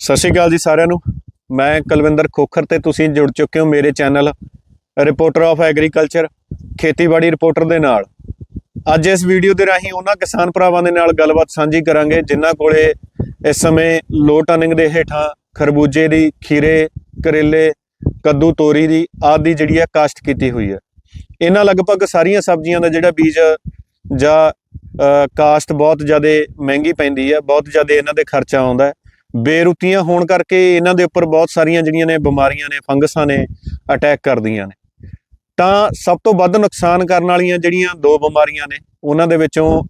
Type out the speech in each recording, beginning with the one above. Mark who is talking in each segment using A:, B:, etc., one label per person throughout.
A: ਸਤਿ ਸ਼੍ਰੀ ਅਕਾਲ ਜੀ ਸਾਰਿਆਂ ਨੂੰ। ਮੈਂ ਕੁਲਵਿੰਦਰ ਖੋਖਰ ਤੇ ਤੁਸੀਂ ਜੁੜ ਚੁੱਕੇ ਹੋ ਮੇਰੇ ਚੈਨਲ ਰਿਪੋਰਟਰ ਆਫ ਐਗਰੀਕਲਚਰ ਖੇਤੀਬਾੜੀ ਰਿਪੋਰਟਰ ਦੇ ਨਾਲ। ਅੱਜ ਇਸ ਵੀਡੀਓ ਦੇ ਰਾਹੀਂ ਉਹਨਾਂ ਕਿਸਾਨ ਭਰਾਵਾਂ ਦੇ ਨਾਲ ਗੱਲਬਾਤ ਸਾਂਝੀ ਕਰਾਂਗੇ ਜਿਨ੍ਹਾਂ ਕੋਲੇ ਇਸ ਸਮੇਂ ਲੋ ਟਰਨਿੰਗ ਦੇ ਹੇਠਾਂ ਖਰਬੂਜੇ ਦੀ ਖੀਰੇ ਕਰੇਲੇ ਕੱਦੂ ਤੋਰੀ ਦੀ ਆਦਿ ਜਿਹੜੀ ਹੈ ਕਾਸ਼ਤ ਕੀਤੀ ਹੋਈ ਹੈ। ਇਹਨਾਂ ਲਗਭਗ ਸਾਰੀਆਂ ਸਬਜ਼ੀਆਂ ਦਾ ਜਿਹੜਾ ਬੀਜ ਜਾਂ ਅ, ਕਾਸ਼ਤ ਬਹੁਤ ਜ਼ਿਆਦਾ ਮਹਿੰਗੀ ਪੈਂਦੀ ਹੈ ਬਹੁਤ ਜ਼ਿਆਦਾ ਇਹਨਾਂ ਦੇ ਖਰਚਾ ਆਉਂਦਾ ਬੇਰੁੱਤੀਆਂ ਹੋਣ ਕਰਕੇ ਇਹਨਾਂ ਦੇ ਉੱਪਰ ਬਹੁਤ ਸਾਰੀਆਂ ਜਿਹੜੀਆਂ ਨੇ ਬਿਮਾਰੀਆਂ ਨੇ, ਫੰਗਸਾਂ ਨੇ ਅਟੈਕ ਕਰਦੀਆਂ ਨੇ। ਤਾਂ ਸਭ ਤੋਂ ਵੱਧ ਨੁਕਸਾਨ ਕਰਨ ਵਾਲੀਆਂ ਜਿਹੜੀਆਂ ਦੋ ਬਿਮਾਰੀਆਂ ਨੇ, ਉਹਨਾਂ ਦੇ ਵਿੱਚੋਂ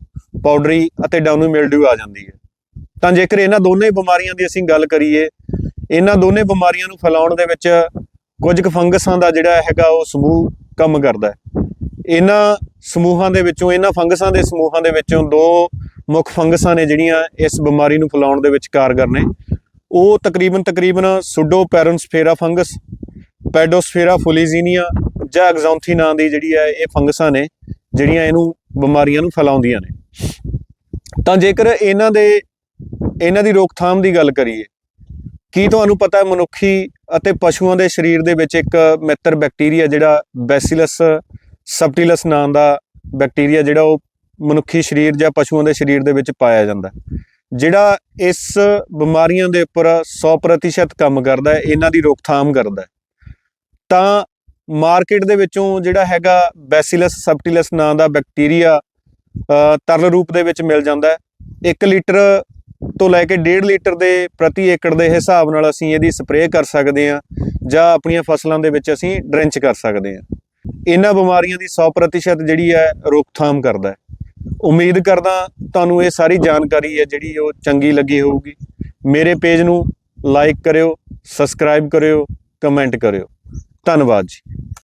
A: ਪਾਊਡਰੀ ਅਤੇ ਡਾਊਨੀ ਮਿਲਡਿਊ ਆ ਜਾਂਦੀ ਹੈ। ਤਾਂ ਜੇਕਰ ਇਹਨਾਂ ਦੋਨੇ ਬਿਮਾਰੀਆਂ ਦੀ ਅਸੀਂ ਗੱਲ ਕਰੀਏ, ਇਹਨਾਂ ਦੋਨੇ ਬਿਮਾਰੀਆਂ ਨੂੰ ਫੈਲਾਉਣ ਦੇ ਵਿੱਚ ਕੁਝ ਕੁ ਫੰਗਸਾਂ ਦਾ ਜਿਹੜਾ ਹੈਗਾ ਉਹ ਸਮੂਹ ਕੰਮ ਕਰਦਾ ਹੈ। ਇਹਨਾਂ ਸਮੂਹਾਂ ਦੇ ਵਿੱਚੋਂ, ਇਹਨਾਂ ਫੰਗਸਾਂ ਦੇ ਸਮੂਹਾਂ ਦੇ ਵਿੱਚੋਂ ਦੋ ਮੁੱਖ ਫੰਗਸਾਂ ਨੇ ਜਿਹੜੀਆਂ ਇਸ ਬਿਮਾਰੀ ਨੂੰ ਫੈਲਾਉਣ ਦੇ ਵਿੱਚ ਕਾਰਗਰ ਨੇ। ਉਹ ਤਕਰੀਬਨ ਤਕਰੀਬਨ ਸੁਡੋ ਸੁਡੋਪੈਰਨਸਫੇਰਾ ਫੰਗਸ, ਪੈਡੋਸਫੇਰਾ ਫੁਲੀਜ਼ੀਨੀਆ ਜਾਂ ਐਗਜ਼ੌਂਥੀ ਨਾਂ ਦੀ ਜਿਹੜੀ ਹੈ ਇਹ ਫੰਗਸਾਂ ਨੇ, ਜਿਹੜੀਆਂ ਇਹਨੂੰ ਬਿਮਾਰੀਆਂ ਨੂੰ ਫੈਲਾਉਂਦੀਆਂ ਨੇ। ਤਾਂ ਜੇਕਰ ਇਹਨਾਂ ਦੇ, ਇਹਨਾਂ ਦੀ ਰੋਕਥਾਮ ਦੀ ਗੱਲ ਕਰੀਏ, ਕੀ ਤੁਹਾਨੂੰ ਪਤਾ ਹੈ ਮਨੁੱਖੀ ਅਤੇ ਪਸ਼ੂਆਂ ਦੇ ਸਰੀਰ ਦੇ ਵਿੱਚ ਇੱਕ ਮਿੱਤਰ ਬੈਕਟੀਰੀਆ ਜਿਹੜਾ ਬੈਸਿਲਸ ਸਬਟਿਲਸ ਨਾਂ ਦਾ ਬੈਕਟੀਰੀਆ ਜਿਹੜਾ ਉਹ ਮਨੁੱਖੀ ਸਰੀਰ ਜਾਂ ਪਸ਼ੂਆਂ ਦੇ ਸਰੀਰ ਦੇ ਵਿੱਚ ਪਾਇਆ ਜਾਂਦਾ ਜਿਹੜਾ ਇਸ ਬਿਮਾਰੀਆਂ ਦੇ ਉੱਪਰ 100% ਕੰਮ ਕਰਦਾ ਹੈ, ਇਹਨਾਂ ਦੀ ਰੋਕਥਾਮ ਕਰਦਾ ਹੈ। ਤਾਂ ਮਾਰਕੀਟ ਦੇ ਵਿੱਚੋਂ ਜਿਹੜਾ ਹੈਗਾ ਬੈਸਿਲਸ ਸਬਟਿਲਸ ਨਾਂ ਦਾ ਬੈਕਟੀਰੀਆ ਤਰਲ ਰੂਪ ਦੇ ਵਿੱਚ ਮਿਲ ਜਾਂਦਾ ਹੈ। 1 ਲੀਟਰ ਤੋਂ ਲੈ ਕੇ 1.5 ਲੀਟਰ ਦੇ ਪ੍ਰਤੀ ਏਕੜ ਦੇ ਹਿਸਾਬ ਨਾਲ ਅਸੀਂ ਇਹਦੀ ਸਪਰੇਅ ਕਰ ਸਕਦੇ ਹਾਂ ਜਾਂ ਆਪਣੀਆਂ ਫਸਲਾਂ ਦੇ ਵਿੱਚ ਅਸੀਂ ਡ੍ਰੈਂਚ ਕਰ ਸਕਦੇ ਹਾਂ। ਇਹਨਾਂ ਬਿਮਾਰੀਆਂ ਦੀ 100% ਜਿਹੜੀ ਹੈ, ਰੋਕਥਾਮ ਕਰਦਾ ਹੈ। ਉਮੀਦ ਕਰਦਾ ਤੁਹਾਨੂੰ ਇਹ ਸਾਰੀ ਜਾਣਕਾਰੀ ਹੈ ਜਿਹੜੀ ਉਹ ਚੰਗੀ ਲੱਗੀ ਹੋਊਗੀ। ਮੇਰੇ ਪੇਜ ਨੂੰ ਲਾਈਕ ਕਰਿਓ ਸਬਸਕ੍ਰਾਈਬ ਕਰਿਓ ਕਮੈਂਟ ਕਰਿਓ। ਧੰਨਵਾਦ ਜੀ।